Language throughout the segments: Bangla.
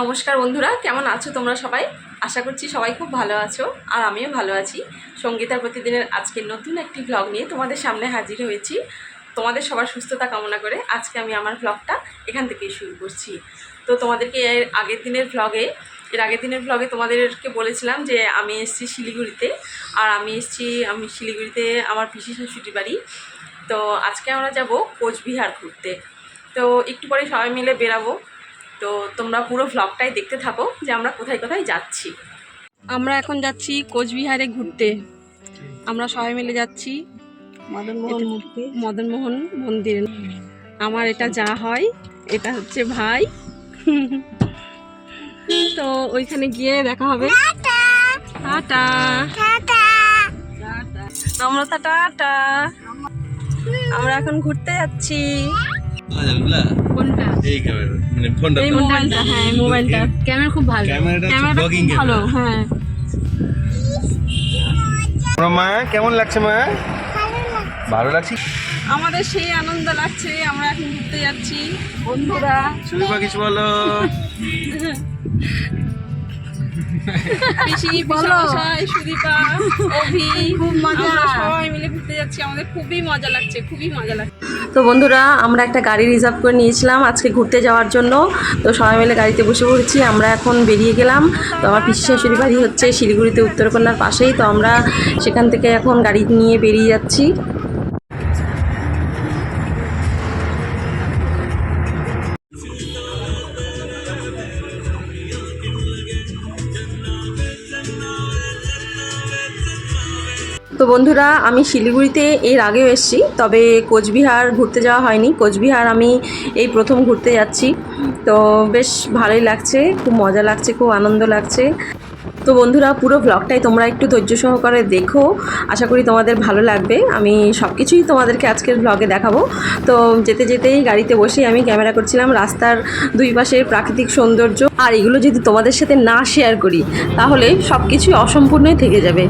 নমস্কার বন্ধুরা, কেমন আছো তোমরা সবাই? আশা করছি সবাই খুব ভালো আছো, আর আমিও ভালো আছি। সঙ্গীতার প্রতিদিনের আজকে নতুন একটি ব্লগ নিয়ে তোমাদের সামনে হাজির হয়েছি। তোমাদের সবার সুস্থতা কামনা করে আজকে আমি আমার ব্লগটা এখান থেকেই শুরু করছি। তো তোমাদেরকে এর আগের দিনের ব্লগে এর আগের দিনের ব্লগে তোমাদেরকে বলেছিলাম যে আমি এসেছি শিলিগুড়িতে, আর আমি এসেছি, আমি শিলিগুড়িতে আমার পিসি শাশুড়ি বাড়ি। তো আজকে আমরা যাব কোচবিহার ঘুরতে। তো একটু পরে সবাই মিলে বেরাবো। তো তোমরা পুরো ভ্লগটাই দেখতে থাকো যে আমরা কোথায় কোথায় যাচ্ছি। আমরা এখন যাচ্ছি কোচবিহারে ঘুরতে। আমরা সবাই মিলে যাচ্ছি মদনমোহন মন্দির। আমার এটা যা হয় এটা হচ্ছে ভাই। তো ওইখানে গিয়ে দেখা হবে। টাটা। নম্রতা টাটা। আমরা এখন ঘুরতে যাচ্ছি। এই ক্যামেরা মানে ফোনটা এই মোবাইলটা হ্যাঁ মোবাইলটা। ক্যামেরা খুব ভালো। ক্যামেরাটা ব্লগিং ভালো হ্যাঁ। মা কেমন লাগছে মা? ভালো লাগছে। আমাদের সেই আনন্দ লাগছে আমরা এখন ঘুরতে যাচ্ছি। বন্ধুরা। কিছু বলো। পিসি পিসামশাই সুদীপা অভি খুব মজা। সবাই মিলে ঘুরতে যাচ্ছি। আমাদের খুবই মজা লাগছে খুবই মজা লাগছে। তো বন্ধুরা আমরা একটা গাড়ি রিজার্ভ করে নিয়েছিলাম আজকে ঘুরতে যাওয়ার জন্য। তো সবাই মিলে গাড়িতে বসে পড়েছি আমরা এখন বেরিয়ে গেলাম। তো আমার পিসি শাশুড়ি বাড়ি হচ্ছে শিলিগুড়িতে উত্তরকন্যার পাশেই। তো আমরা সেখান থেকে এখন গাড়ি নিয়ে বেরিয়ে যাচ্ছি। তো বন্ধুরা, আমি শিলিগুড়িতে এর আগেও এসেছি, তবে কোচবিহার ঘুরতে যাওয়া হয়নি। কোচবিহার আমি এই প্রথম ঘুরতে যাচ্ছি। তো বেশ ভালোই লাগছে, খুব মজা লাগছে, খুব আনন্দ লাগছে। তো বন্ধুরা, পুরো ব্লগটাই তোমরা একটু ধৈর্য সহকারে দেখো। আশা করি তোমাদের ভালো লাগবে। আমি সব কিছুই তোমাদেরকে আজকের ব্লগে দেখাবো। তো যেতে যেতেই গাড়িতে বসেই আমি ক্যামেরা করছিলাম রাস্তার দুই পাশের প্রাকৃতিক সৌন্দর্য। আর এগুলো যদি তোমাদের সাথে না শেয়ার করি, তাহলে সব কিছুই অসম্পূর্ণই থেকে যাবে।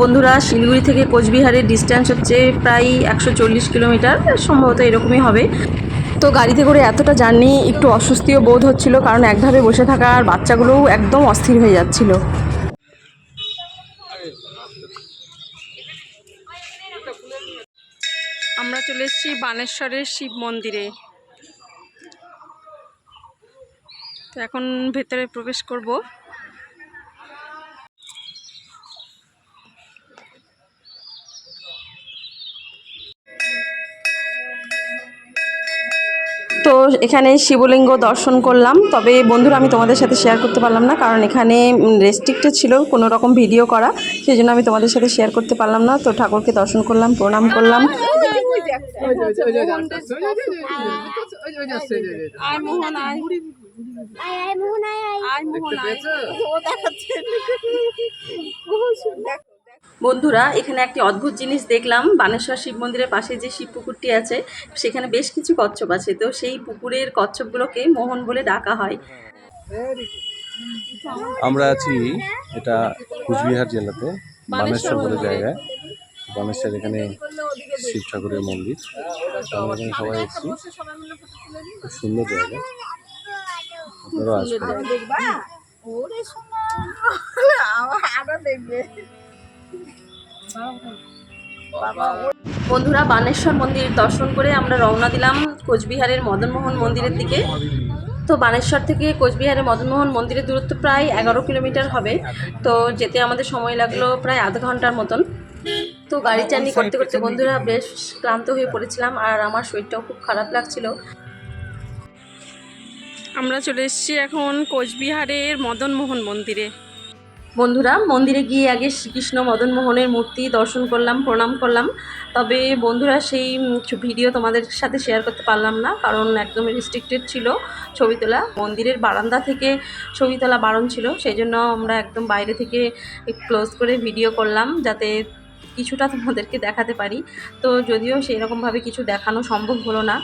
বন্ধুরা, শিলিগুড়ি থেকে কোচবিহারের ডিস্ট্যান্স হচ্ছে প্রায় একশো চল্লিশ কিলোমিটার, সম্ভবত এরকমই হবে। তো গাড়িতে করে এতটা জার্নি একটু অস্বস্তিও বোধ হচ্ছিল, কারণ একভাবে বসে থাকা আর বাচ্চাগুলোও একদম অস্থির হয়ে যাচ্ছিল। আমরা চলে এসেছি বানেশ্বরের শিব মন্দিরে। তো এখন ভেতরে প্রবেশ করব। তো এখানে শিবলিঙ্গ দর্শন করলাম। তবে বন্ধুরা আমি তোমাদের সাথে শেয়ার করতে পারলাম না কারণ এখানে রেস্ট্রিক্টেড ছিল কোনো রকম ভিডিও করা সেই জন্য আমি তোমাদের সাথে শেয়ার করতে পারলাম না। তো ঠাকুরকে দর্শন করলাম প্রণাম করলাম। আয় মোহন আয় আয়। মোহন আয় বন্ধুরা এখানে একটি অদ্ভুত জিনিস দেখলাম। বানেশ্বর শিব মন্দিরের পাশে যে শিব পুকুরটি আছে সেখানে বেশ কিছু কচ্ছপ আছে। তো সেই পুকুরের কচ্ছপগুলোকে মোহন বলে ডাকা হয়। আমরা আছি এটা কুচবিহার জেলাতে বানেশ্বর বলে জায়গায়। গণেশের এখানে শিব ঠাকুরের মন্দির। তো আমরা এখানে সবাই এসেছি। খুব সুন্দর জায়গা। আপনারাও আসবেন। বন্ধুরা বানেশ্বর মন্দির দর্শন করে আমরা রওনা দিলাম কোচবিহারের মদনমোহন মন্দিরের দিকে। তো বানেশ্বর থেকে কোচবিহারের মদনমোহন মন্দিরের দূরত্ব প্রায় এগারো কিলোমিটার হবে। তো যেতে আমাদের সময় লাগল প্রায় আধ ঘণ্টার মতন। তো গাড়ি জার্নি করতে করতে বন্ধুরা বেশ ক্লান্ত হয়ে পড়েছিলাম আর আমার শরীরটাও খুব খারাপ লাগছিল। আমরা চলে এসেছি এখন কোচবিহারের মদনমোহন মন্দিরে। বন্ধুরা, মন্দিরে গিয়ে আগে শ্রীকৃষ্ণ মদন মোহনের মূর্তি দর্শন করলাম, প্রণাম করলাম। তবে বন্ধুরা, সেই ভিডিও তোমাদের সাথে শেয়ার করতে পারলাম না, কারণ একদম রেস্ট্রিক্টেড ছিল ছবি তোলা। মন্দিরের বারান্দা থেকে ছবি তোলা বারণ ছিল সেই জন্য আমরা একদম বাইরে থেকে ক্লোজ করে ভিডিও করলাম, যাতে কিছুটা তোমাদেরকে দেখাতে পারি। তো যদিও সেই রকমভাবে কিছু দেখানো সম্ভব হলো না,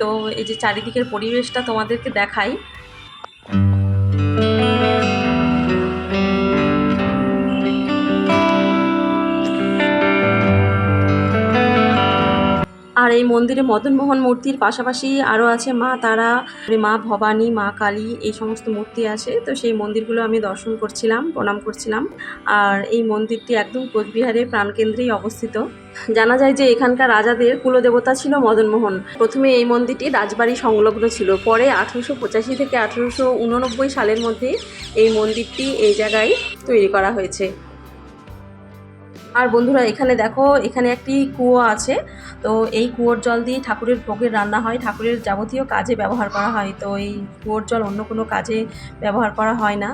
তো এই যে চারিদিকের পরিবেশটা তোমাদেরকে দেখাই। আর এই মন্দিরে মদনমোহন মূর্তির পাশাপাশি আরও আছে মা তারা মা ভবানী, মা কালী, এই সমস্ত মূর্তি আছে। তো সেই মন্দিরগুলো আমি দর্শন করছিলাম, প্রণাম করছিলাম। আর এই মন্দিরটি একদম কোচবিহারের প্রাণকেন্দ্রেই অবস্থিত। জানা যায় যে এখানকার রাজাদের কুলদেবতা ছিল মদনমোহন প্রথমে এই মন্দিরটি রাজবাড়ি সংলগ্ন ছিল। পরে আঠেরোশো পঁচাশি থেকে আঠেরোশো উননব্বই সালের মধ্যে এই মন্দিরটি এই জায়গায় তৈরি করা হয়েছে। আর বন্ধুরা, এখানে দেখো, এখানে একটি কুয়ো আছে। তো এই কুয়োর জল দিয়ে ঠাকুরের ভোগের রান্না হয়। ঠাকুরের যাবতীয় কাজে ব্যবহার করা হয়। তো এই কুয়োর জল অন্য কোনো কাজে ব্যবহার করা হয় না।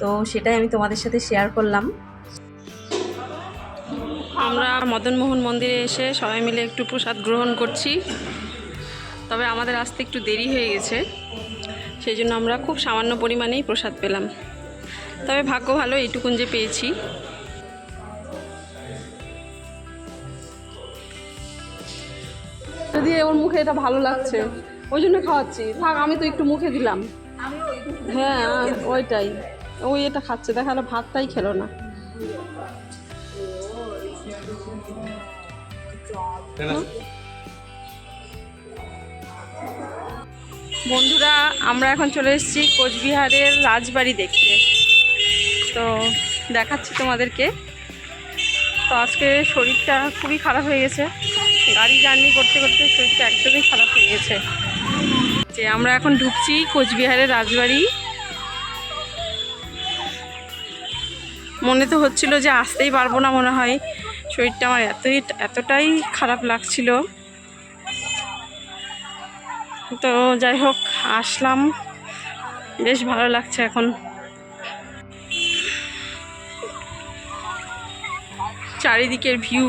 তো সেটাই আমি তোমাদের সাথে শেয়ার করলাম। আমরা মদনমোহন মন্দিরে এসে সবাই মিলে একটু প্রসাদ গ্রহণ করছি। তবে আমাদের আসতে একটু দেরি হয়ে গেছে। সেই জন্য আমরা খুব সামান্য পরিমাণেই প্রসাদ পেলাম। তবে ভাগ্য ভালো, এইটুকুন যে পেয়েছি। যদি ওর মুখে এটা ভালো লাগছে। ওই জন্য খাওয়াচ্ছি। থাক, আমি তো একটু মুখে দিলাম। হ্যাঁ ওইটাই। ওই এটা খাচ্ছে দেখাল ভাতটাই খেলো না। বন্ধুরা, আমরা এখন চলে এসেছি কোচবিহারের রাজবাড়ি দেখতে। তো দেখাচ্ছি তোমাদেরকে। তো আজকে শরীরটা খুবই খারাপ হয়ে গেছে। গাড়ি জার্নি করতে করতে শরীরটা একদমই খারাপ হয়ে গেছে। যে আমরা এখন ঢুকছি কোচবিহারের রাজবাড়ি। মনে তো হচ্ছিল যে আসতেই পারব না মনে হয়। শরীরটা আমার এতই এতটাই খারাপ লাগছিল। তো যাই হোক, আসলাম। বেশ ভালো লাগছে এখন। চারিদিকের ভিউ।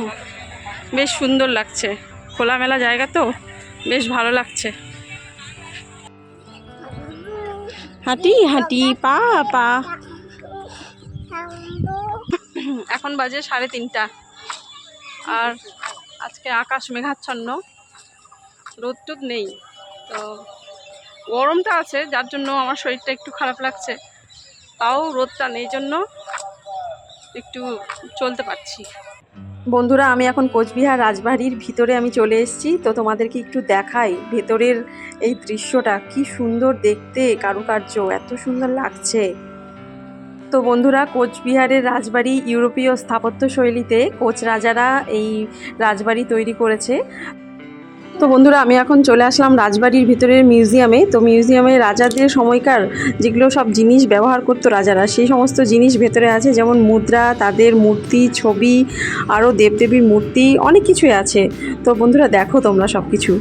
বেশ সুন্দর লাগছে। খোলামেলা জায়গা তো, বেশ ভালো লাগছে। হাঁটি হাঁটি, পা পা। এখন বাজে সাড়ে তিনটা। আর আজকে আকাশ মেঘাচ্ছন্ন রোদ টোদ নেই। তো গরমটা আছে, যার জন্য আমার শরীরটা একটু খারাপ লাগছে। তাও রোদটা নেই জন্য একটু চলতে পারছি। বন্ধুরা, আমি এখন কোচবিহার রাজবাড়ির ভিতরে আমি চলে এসেছি। তো তোমাদেরকে একটু দেখাই ভেতরের এই দৃশ্যটা। কি সুন্দর দেখতে, কারুকার্য, এত সুন্দর লাগছে। তো বন্ধুরা, কোচবিহারের রাজবাড়ি ইউরোপীয় স্থাপত্য শৈলীতে কোচ রাজারা এই রাজবাড়ি তৈরি করেছে। তো বন্ধুরা, আমি এখন চলে আসলাম রাজবাড়ির ভিতরের মিউজিয়ামে। তো মিউজিয়ামে রাজাদের সময়কার যেগুলো সব জিনিস ব্যবহার করতো রাজারা, সেই সমস্ত জিনিস ভেতরে আছে, যেমন মুদ্রা, তাদের মূর্তি, ছবি, আরও দেবদেবীর মূর্তি, অনেক কিছুই আছে। তো বন্ধুরা, দেখো তোমরা সব কিছু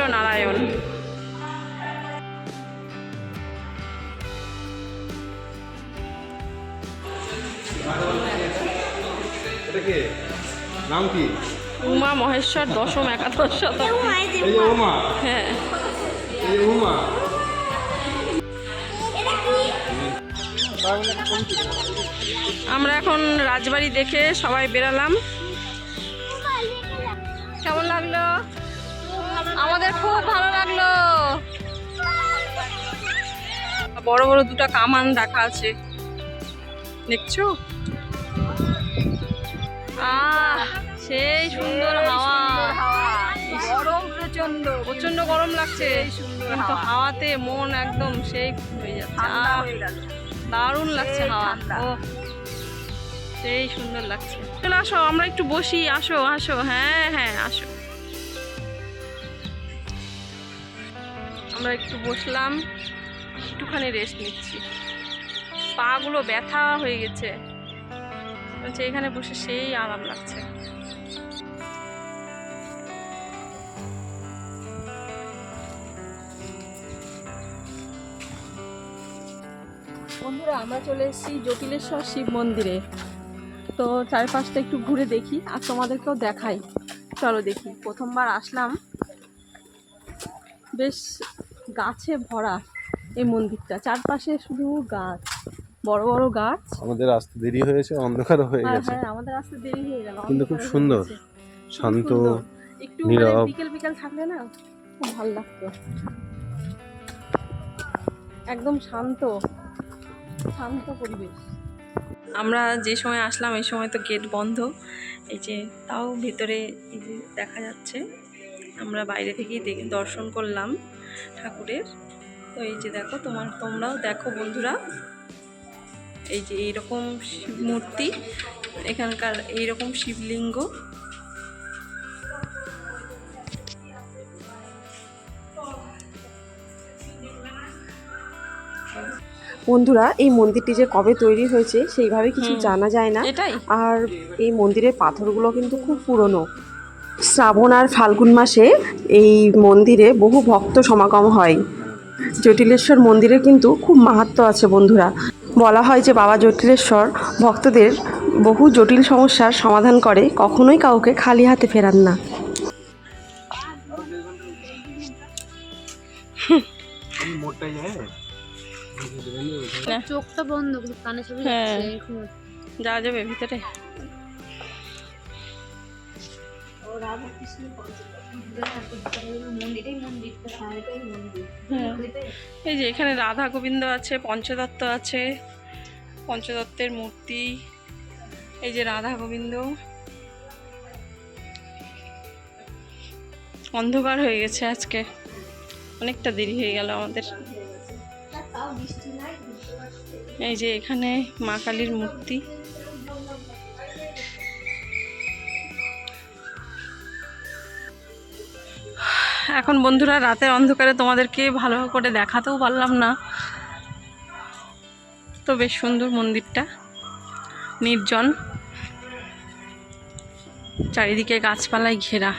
জিতেন্দ্র নারায়ণ নাম কি? উমা মহেশ্বর দশম একাদশ উমা হ্যাঁ। উমা। আমরা এখন রাজবাড়ি দেখে সবাই বেরালাম। আমাদের খুব ভালো লাগল। বড় বড় দুটো কামান রাখা আছে। দেখছ? আহ সেই সুন্দর হাওয়া। গরম প্রচণ্ড প্রচণ্ড গরম লাগছে। কিন্তু হাওয়াতে মন একদম সেই হয়ে যাচ্ছে। দারুণ লাগছে হাওয়া। ও সেই সুন্দর লাগছে। চলে আসো আমরা একটু বসি। আসো আসো হ্যাঁ হ্যাঁ আসো। আমরা একটু বসলাম, একটুখানি রেস্ট নিচ্ছি। পাগুলো ব্যথা হয়ে গেছে। বলছে, এখানে বসে সেই আরাম লাগছে। বন্ধুরা, আমরা চলে এসেছি জটিলেশ্বর শিব মন্দিরে। তো চারপাশটা একটু ঘুরে দেখি, আর তোমাদেরকেও দেখাই। চলো দেখি, প্রথমবার আসলাম। বেশ গাছে ভরা এই মন্দিরটা। চারপাশে শুধু গাছ বড় বড় গাছ। আমাদের আসতে দেরি হয়েছে অন্ধকার হয়ে আর গেছে। হ্যাঁ আমাদের আসতে দেরি হয়ে গেল কিন্তু খুব সুন্দর। শান্ত একটু মানে বিকেল বিকেল থাকলে না খুব ভালো লাগতো। একদম শান্ত শান্ত পরিবেশ। আমরা যে সময় আসলাম এই সময় তো গেট বন্ধ। এই যে তাও ভেতরে এই যে দেখা যাচ্ছে। আমরা বাইরে থেকেই দর্শন করলাম। ঠাকুরের। তো এই যে দেখো তোমার তোমরাও দেখো বন্ধুরা। এই যে এইরকম শিব মূর্তি এখানকার এইরকম শিবলিঙ্গ। বন্ধুরা এই মন্দিরটি যে কবে তৈরি হয়েছে সেইভাবে কিছু জানা যায় না। এটাই। আর এই মন্দিরের পাথরগুলো কিন্তু খুব পুরনো। শ্রাবণ আর ফাল্গুন মাসে এই মন্দিরে বহু ভক্ত সমাগম হয়। জটিলেশ্বর মন্দিরে কিন্তু খুব মাহাত্ম আছে বন্ধুরা। বলা হয় যে বাবা জটিলেশ্বর ভক্তদের বহু জটিল সমস্যার সমাধান করে কখনোই কাউকে খালি হাতে ফেরান না। চোখটা বন্ধ কানে হ্যাঁ। যাওয়া যাবে ভিতরে। এই যে এখানে রাধা গোবিন্দ আছে পঞ্চদত্ত আছে পঞ্চদত্তের মূর্তি এই যে রাধা গোবিন্দ। অন্ধকার হয়ে গেছে আজকে। অনেকটা দেরি হয়ে গেল আমাদের। এই যে এখানে মা কালীর মূর্তি। এখন বন্ধুরা, রাতের অন্ধকারে তোমাদেরকে ভালো করে দেখাতেও পারলাম না। তো বেশ সুন্দর মন্দিরটা, নির্জন। চারিদিকে গাছপালায় ঘেরা।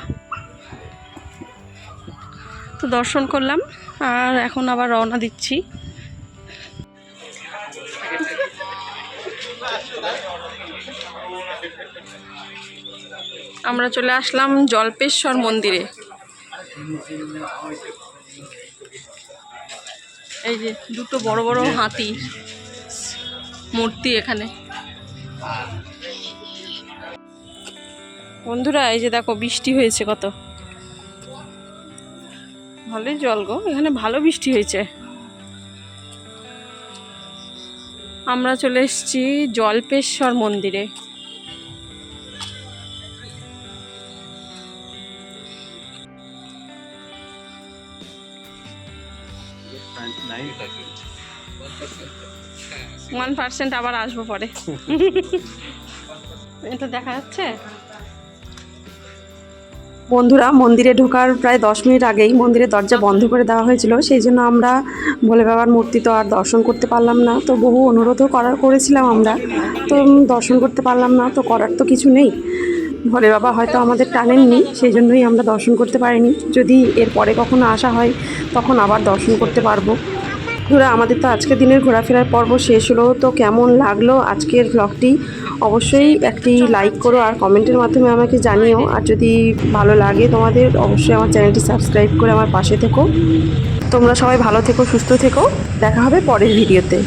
তো দর্শন করলাম, আর এখন আবার রওনা দিচ্ছি। আমরা চলে আসলাম জল্পেশ্বর মন্দিরে। এই যে দুটো বড় বড় হাতি মূর্তি এখানে। বন্ধুরা, এই যে দেখো বৃষ্টি হয়েছে কত। ভালোই জল গো, এখানে ভালো বৃষ্টি হয়েছে। আমরা চলে এসেছি জল্পেশ্বর মন্দিরে। ওয়ান পার্সেন্ট আবার আসব পরে। এটা দেখা যাচ্ছে? বন্ধুরা মন্দিরে ঢোকার প্রায় দশ মিনিট আগেই মন্দিরের দরজা বন্ধ করে দেওয়া হয়েছিল। সেই জন্য আমরা ভোলে বাবার মূর্তি তো আর দর্শন করতে পারলাম না। তো বহু অনুরোধও করার করেছিলাম আমরা। তো দর্শন করতে পারলাম না তো করার তো কিছু নেই। ভোলে বাবা হয়তো আমাদের টানেননি সেই জন্যই আমরা দর্শন করতে পারিনি। যদি এর পরে কখনো আসা হয়, তখন আবার দর্শন করতে পারব। বন্ধুরা আমাদের তো আজকের দিনের ঘোরাফেরার পর্ব শেষ হলো, তো কেমন লাগল আজকের ব্লগটি অবশ্যই একটি লাইক করো আর কমেন্টের মাধ্যমে আমাকে জানিও। আর যদি ভালো লাগে তোমাদের, অবশ্যই আমার চ্যানেলটি সাবস্ক্রাইব করে আমার পাশে থেকো। তোমরা সবাই ভালো থেকো, সুস্থ থেকো। দেখা হবে পরের ভিডিওতে